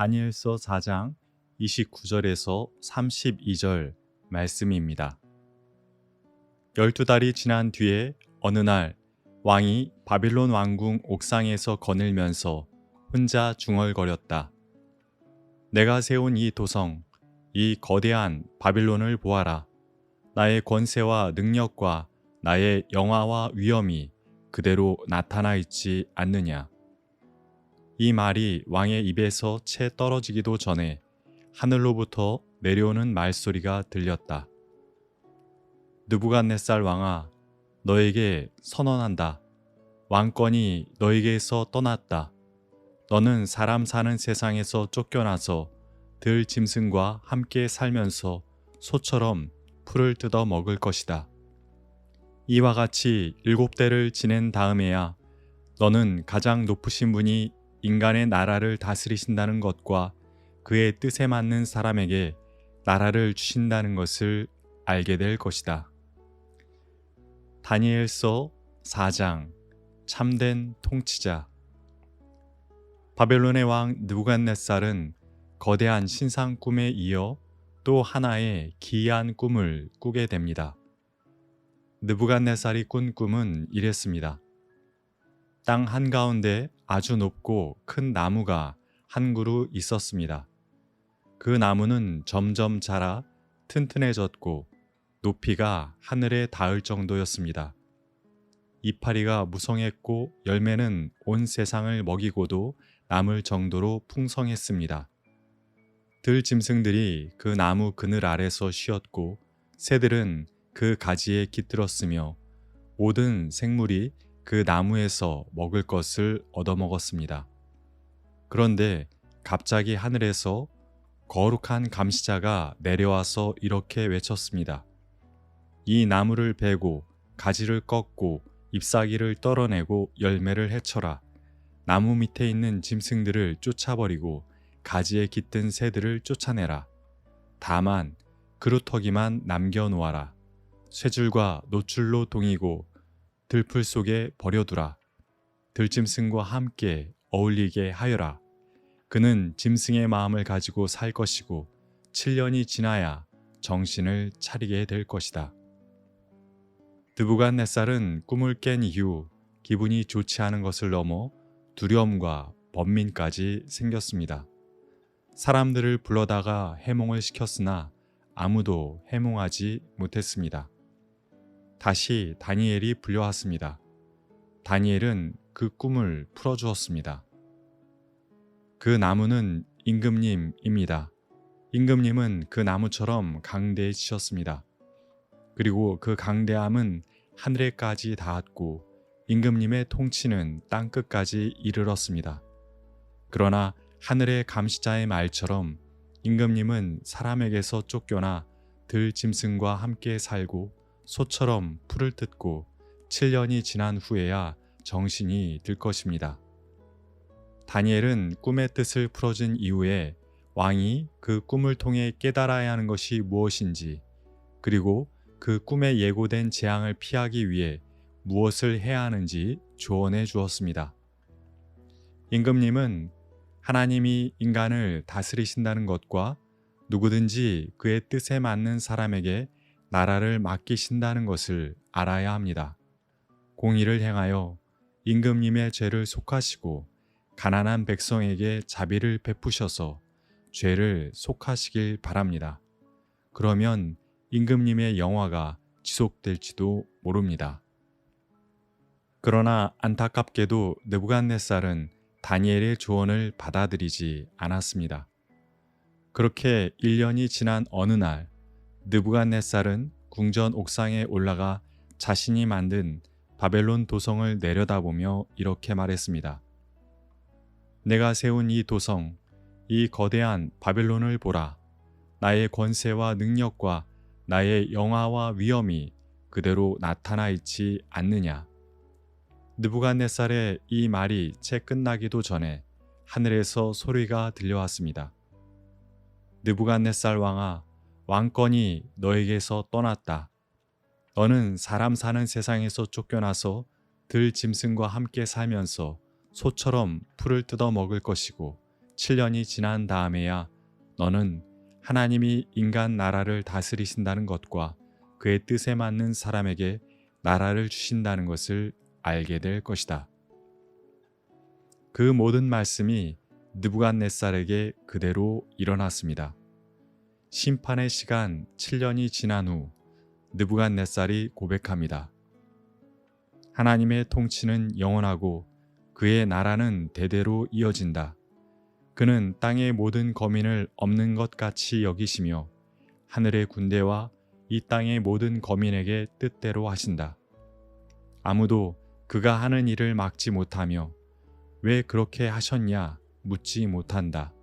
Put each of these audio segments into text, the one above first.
다니엘서 4장 29절에서 32절 말씀입니다. 열두 달이 지난 뒤에 어느 날 왕이 바빌론 왕궁 옥상에서 거닐면서 혼자 중얼거렸다. 내가 세운 이 도성, 이 거대한 바빌론을 보아라. 나의 권세와 능력과 나의 영화와 위엄이 그대로 나타나 있지 않느냐. 이 말이 왕의 입에서 채 떨어지기도 전에 하늘로부터 내려오는 말소리가 들렸다. 느부갓네살 왕아, 너에게 선언한다. 왕권이 너에게서 떠났다. 너는 사람 사는 세상에서 쫓겨나서 들 짐승과 함께 살면서 소처럼 풀을 뜯어 먹을 것이다. 이와 같이 일곱 대를 지낸 다음에야 너는 가장 높으신 분이 인간의 나라를 다스리신다는 것과 그의 뜻에 맞는 사람에게 나라를 주신다는 것을 알게 될 것이다. 다니엘서 4장 참된 통치자 바벨론의 왕 느부갓네살은 거대한 신상 꿈에 이어 또 하나의 기이한 꿈을 꾸게 됩니다. 느부갓네살이 꾼 꿈은 이랬습니다. 땅 한가운데 아주 높고 큰 나무가 한 그루 있었습니다. 그 나무는 점점 자라 튼튼해졌고 높이가 하늘에 닿을 정도였습니다. 이파리가 무성했고 열매는 온 세상을 먹이고도 남을 정도로 풍성했습니다. 들 짐승들이 그 나무 그늘 아래서 쉬었고 새들은 그 가지에 깃들었으며 모든 생물이 그 나무에서 먹을 것을 얻어먹었습니다. 그런데 갑자기 하늘에서 거룩한 감시자가 내려와서 이렇게 외쳤습니다. 이 나무를 베고 가지를 꺾고 잎사귀를 떨어내고 열매를 해쳐라. 나무 밑에 있는 짐승들을 쫓아버리고 가지에 깃든 새들을 쫓아내라. 다만 그루터기만 남겨놓아라. 쇠줄과 노출로 동이고 들풀 속에 버려두라. 들짐승과 함께 어울리게 하여라. 그는 짐승의 마음을 가지고 살 것이고 7년이 지나야 정신을 차리게 될 것이다. 드부갓네살은 꿈을 깬 이후 기분이 좋지 않은 것을 넘어 두려움과 번민까지 생겼습니다. 사람들을 불러다가 해몽을 시켰으나 아무도 해몽하지 못했습니다. 다시 다니엘이 불려왔습니다. 다니엘은 그 꿈을 풀어주었습니다. 그 나무는 임금님입니다. 임금님은 그 나무처럼 강대해지셨습니다. 그리고 그 강대함은 하늘에까지 닿았고 임금님의 통치는 땅 끝까지 이르렀습니다. 그러나 하늘의 감시자의 말처럼 임금님은 사람에게서 쫓겨나 들 짐승과 함께 살고 소처럼 풀을 뜯고 7년이 지난 후에야 정신이 들 것입니다. 다니엘은 꿈의 뜻을 풀어준 이후에 왕이 그 꿈을 통해 깨달아야 하는 것이 무엇인지 그리고 그 꿈에 예고된 재앙을 피하기 위해 무엇을 해야 하는지 조언해 주었습니다. 임금님은 하나님이 인간을 다스리신다는 것과 누구든지 그의 뜻에 맞는 사람에게 나라를 맡기신다는 것을 알아야 합니다. 공의를 행하여 임금님의 죄를 속하시고 가난한 백성에게 자비를 베푸셔서 죄를 속하시길 바랍니다. 그러면 임금님의 영화가 지속될지도 모릅니다. 그러나 안타깝게도 느부갓네살은 다니엘의 조언을 받아들이지 않았습니다. 그렇게 1년이 지난 어느 날 느부갓네살은 궁전 옥상에 올라가 자신이 만든 바벨론 도성을 내려다보며 이렇게 말했습니다. 내가 세운 이 도성, 이 거대한 바벨론을 보라. 나의 권세와 능력과 나의 영화와 위엄이 그대로 나타나 있지 않느냐. 느부갓네살의 이 말이 채 끝나기도 전에 하늘에서 소리가 들려왔습니다. 느부갓네살 왕아, 왕권이 너에게서 떠났다. 너는 사람 사는 세상에서 쫓겨나서 들 짐승과 함께 살면서 소처럼 풀을 뜯어 먹을 것이고 7년이 지난 다음에야 너는 하나님이 인간 나라를 다스리신다는 것과 그의 뜻에 맞는 사람에게 나라를 주신다는 것을 알게 될 것이다. 그 모든 말씀이 느부갓네살에게 그대로 일어났습니다. 심판의 시간 7년이 지난 후 느부갓네살이 고백합니다. 하나님의 통치는 영원하고 그의 나라는 대대로 이어진다. 그는 땅의 모든 거민을 없는 것 같이 여기시며 하늘의 군대와 이 땅의 모든 거민에게 뜻대로 하신다. 아무도 그가 하는 일을 막지 못하며 왜 그렇게 하셨냐 묻지 못한다.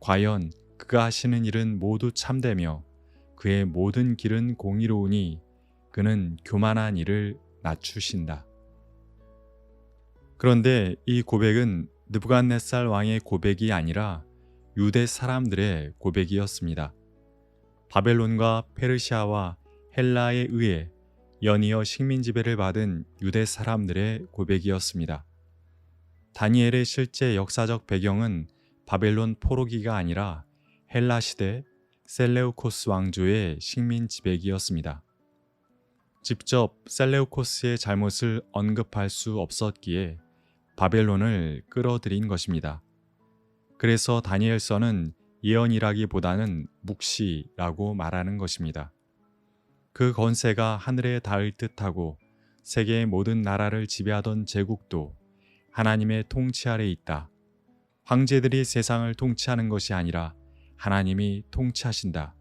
과연 그가 하시는 일은 모두 참되며 그의 모든 길은 공의로우니 그는 교만한 일을 낮추신다. 그런데 이 고백은 느부갓네살 왕의 고백이 아니라 유대 사람들의 고백이었습니다. 바벨론과 페르시아와 헬라에 의해 연이어 식민 지배를 받은 유대 사람들의 고백이었습니다. 다니엘의 실제 역사적 배경은 바벨론 포로기가 아니라 헬라 시대 셀레우코스 왕조의 식민 지배기였습니다. 직접 셀레우코스의 잘못을 언급할 수 없었기에 바벨론을 끌어들인 것입니다. 그래서 다니엘서는 예언이라기보다는 묵시라고 말하는 것입니다. 그 건세가 하늘에 닿을 듯하고 세계의 모든 나라를 지배하던 제국도 하나님의 통치 아래 있다. 황제들이 세상을 통치하는 것이 아니라 하나님이 통치하신다.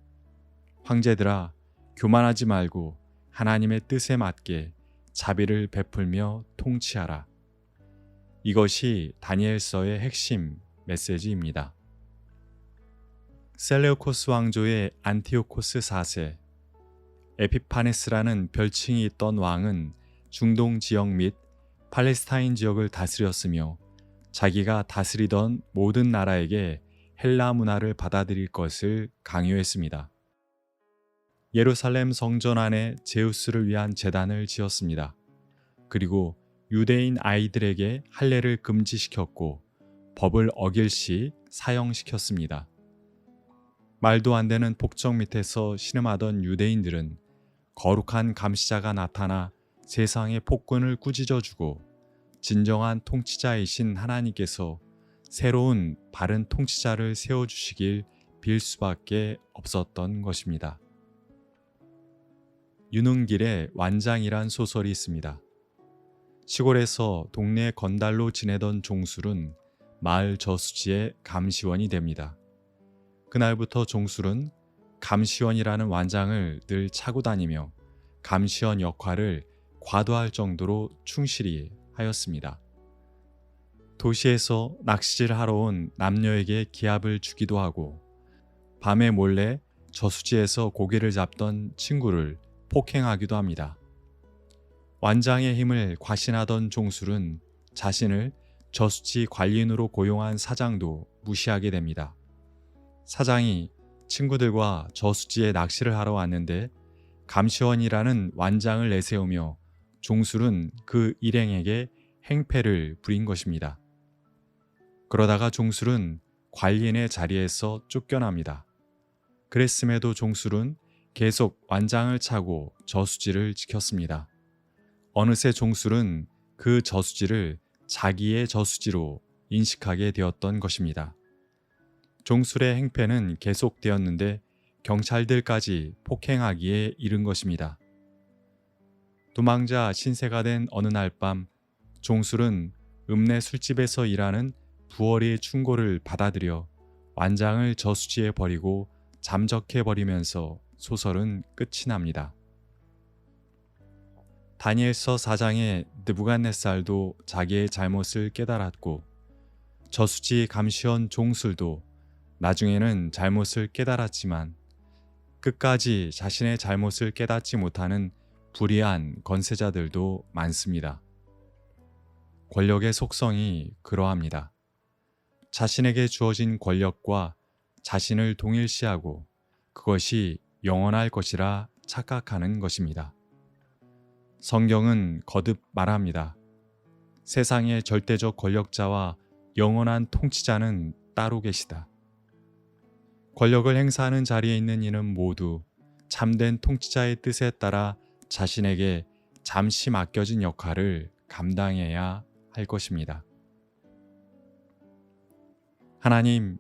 황제들아, 교만하지 말고 하나님의 뜻에 맞게 자비를 베풀며 통치하라. 이것이 다니엘서의 핵심 메시지입니다. 셀레오코스 왕조의 안티오코스 4세 에피파네스라는 별칭이 있던 왕은 중동 지역 및 팔레스타인 지역을 다스렸으며 자기가 다스리던 모든 나라에게 헬라 문화를 받아들일 것을 강요했습니다. 예루살렘 성전 안에 제우스를 위한 재단을 지었습니다. 그리고 유대인 아이들에게 할례를 금지시켰고 법을 어길 시 사형시켰습니다. 말도 안 되는 폭정 밑에서 신음하던 유대인들은 거룩한 감시자가 나타나 세상의 폭군을 꾸짖어 주고 진정한 통치자이신 하나님께서 새로운 바른 통치자를 세워주시길 빌 수밖에 없었던 것입니다. 유능길의 완장이란 소설이 있습니다. 시골에서 동네 건달로 지내던 종술은 마을 저수지의 감시원이 됩니다. 그날부터 종술은 감시원이라는 완장을 늘 차고 다니며 감시원 역할을 과도할 정도로 충실히 하였습니다. 도시에서 낚시질 하러 온 남녀에게 기합을 주기도 하고 밤에 몰래 저수지에서 고기를 잡던 친구를 폭행하기도 합니다. 완장의 힘을 과신하던 종술은 자신을 저수지 관리인으로 고용한 사장도 무시하게 됩니다. 사장이 친구들과 저수지에 낚시를 하러 왔는데 감시원이라는 완장을 내세우며 종술은 그 일행에게 행패를 부린 것입니다. 그러다가 종술은 관리인의 자리에서 쫓겨납니다. 그랬음에도 종술은 계속 완장을 차고 저수지를 지켰습니다. 어느새 종술은 그 저수지를 자기의 저수지로 인식하게 되었던 것입니다. 종술의 행패는 계속되었는데 경찰들까지 폭행하기에 이른 것입니다. 도망자 신세가 된 어느 날 밤 종술은 읍내 술집에서 일하는 부월이의 충고를 받아들여 완장을 저수지에 버리고 잠적해 버리면서 소설은 끝이 납니다. 다니엘서 4장의 느부갓네살도 자기의 잘못을 깨달았고 저수지 감시원 종술도 나중에는 잘못을 깨달았지만 끝까지 자신의 잘못을 깨닫지 못하는 불의한 건세자들도 많습니다. 권력의 속성이 그러합니다. 자신에게 주어진 권력과 자신을 동일시하고 그것이 영원할 것이라 착각하는 것입니다. 성경은 거듭 말합니다. 세상의 절대적 권력자와 영원한 통치자는 따로 계시다. 권력을 행사하는 자리에 있는 이는 모두 참된 통치자의 뜻에 따라 자신에게 잠시 맡겨진 역할을 감당해야 할 것입니다. 하나님,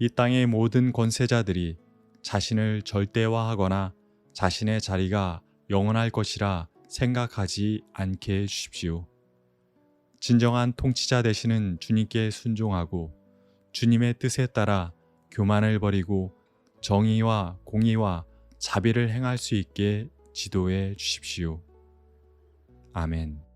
이 땅의 모든 권세자들이 자신을 절대화하거나 자신의 자리가 영원할 것이라 생각하지 않게 해 주십시오. 진정한 통치자 되시는 주님께 순종하고 주님의 뜻에 따라 교만을 버리고 정의와 공의와 자비를 행할 수 있게 지도해 주십시오. 아멘.